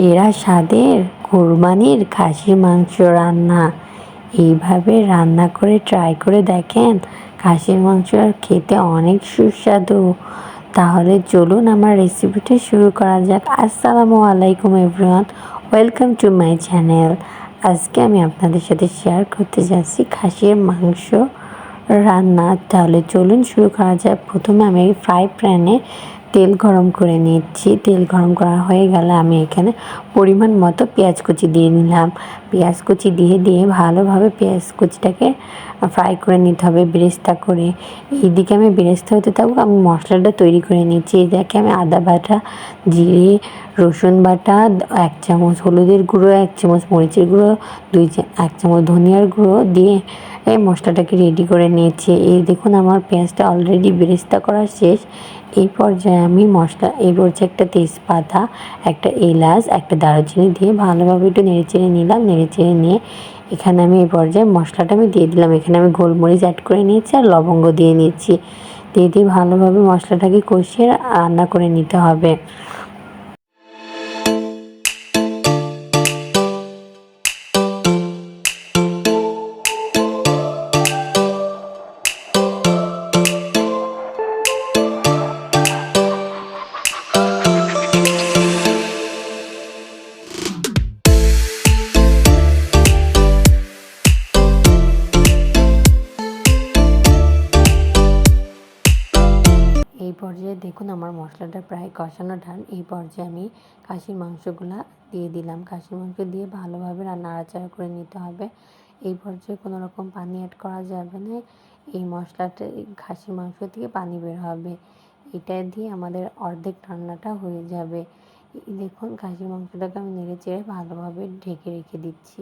সেরা স্বাদের কোরবানির খাসির মাংস রান্না। এইভাবে রান্না করে ট্রাই করে দেখেন খাসির মাংস খেতে অনেক সুস্বাদু। তাহলে চলুন আমার রেসিপিটা শুরু করা যাক। আসসালামু আলাইকুম everyone welcome to my channel আজকে আমি আপনাদের সাথে শেয়ার করতে যাচ্ছি খাসির মাংস রান্না। তাহলে চলুন শুরু করা যাক। প্রথমে আমি ফ্রাই প্যানে তেল গরম করে নিচ্ছি। তেল গরম করা হয়ে গেলে আমি এখানে পরিমাণ মতো পেঁয়াজ কুচি দিয়ে নিলাম। পেঁয়াজ কুচি দিয়ে দিয়ে ভালোভাবে পেঁয়াজ কুচিটাকে ফ্রাই করে নিতে হবে বেরেস্তা করে। এইদিকে আমি বেরেস্তা হতে থাকব আমি মশলাটা তৈরি করে নিচ্ছি। দেখে আমি আদা বাটা, জিরে, রসুন বাটা, এক চামচ হলুদের গুঁড়ো, এক চামচ মরিচের গুঁড়ো, দুই এক চামচ ধনিয়ার গুঁড়ো দিয়ে এই মশলাটাকে রেডি করে নিয়েছি এই দেখুন আমার পেঁয়াজটা অলরেডি বেরেস্তা করা শেষ। এই পর্যায়ে আমি মশলা, এই পর্যায়ে একটা তেজপাতা, একটা এলাচ, একটা দারুচিনি দিয়ে ভালোভাবে একটু নেড়েচেড়ে নিলাম, নেড়েচেড়ে নিয়ে এখানে আমি এই পর্যায়ে মশলাটা আমি দিয়ে দিলাম। এখানে আমি গোলমরিচ অ্যাড করে নিয়েছি আর লবঙ্গ দিয়ে নিচ্ছি দিয়ে দিয়ে ভালোভাবে মশলাটাকে কষিয়ে রান্না করে নিতে হবে। পর্যায়ে দেখুন আমার মশলাটা প্রায় কষানো ঢাল এই পর্যায়ে আমি খাসির মাংসগুলা দিয়ে দিলাম। খাসির মাংস দিয়ে ভালোভাবে নাড়াচাড়া করে নিতে হবে। এই পর্যায়ে কোনো রকম পানি অ্যাড করা যাবে না। এই মশলাটা খাসির মাংস থেকে পানি বের হবে। এটা দিয়ে আমাদের অর্ধেক রান্নাটা হয়ে যাবে। দেখুন, খাসির মাংসটাকে আমি নেড়ে চেড়ে ভালোভাবে ঢেকে রেখে দিচ্ছি।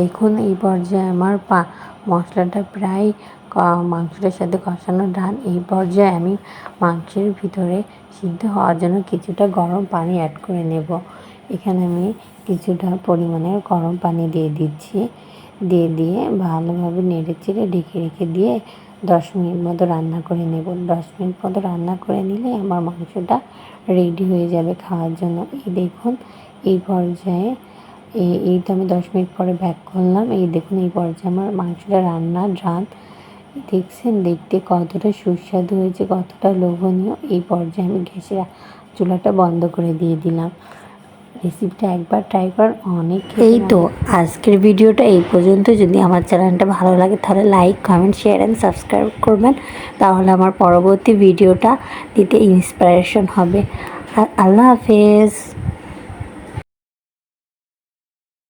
দেখুন, এই পর্যায়ে আমার পা মশলাটা প্রায় মাংসটার সাথে কষানো ধান এই পর্যায়ে আমি মাংসের ভিতরে সিদ্ধ হওয়ার জন্য কিছুটা গরম পানি অ্যাড করে নেব। এখানে আমি কিছুটা পরিমাণে গরম পানি দিয়ে দিচ্ছি। দিয়ে দিয়ে ভালোভাবে নেড়ে চেড়ে ঢেকে রেখে দিয়ে দশ মিনিট মতো রান্না করে নেব। দশ মিনিট মতো রান্না করে নিলে আমার মাংসটা রেডি হয়ে যাবে খাওয়ার জন্য। এই দেখুন, এই পর্যায়ে এই এই তো আমি দশ মিনিট পরে ব্যাক করলাম। এই দেখুন এই পর্যায়ে আমার মাংসটা রান্নার ঝাল। দেখছেন দেখতে কতটা সুস্বাদু হয়েছে কতটা লোভনীয়। এই পর্যায়ে আমি গ্যাসের চুলাটা বন্ধ করে দিয়ে দিলাম। রেসিপিটা একবার ট্রাই কর অনেক এই তো আজকের ভিডিওটা এই পর্যন্ত। যদি আমার চ্যানেলটা ভালো লাগে তাহলে like comment share and subscribe করবেন। তাহলে আমার পরবর্তী ভিডিওটা দিতে ইন্সপিরেশন হবে। আর আল্লাহ হাফেজ।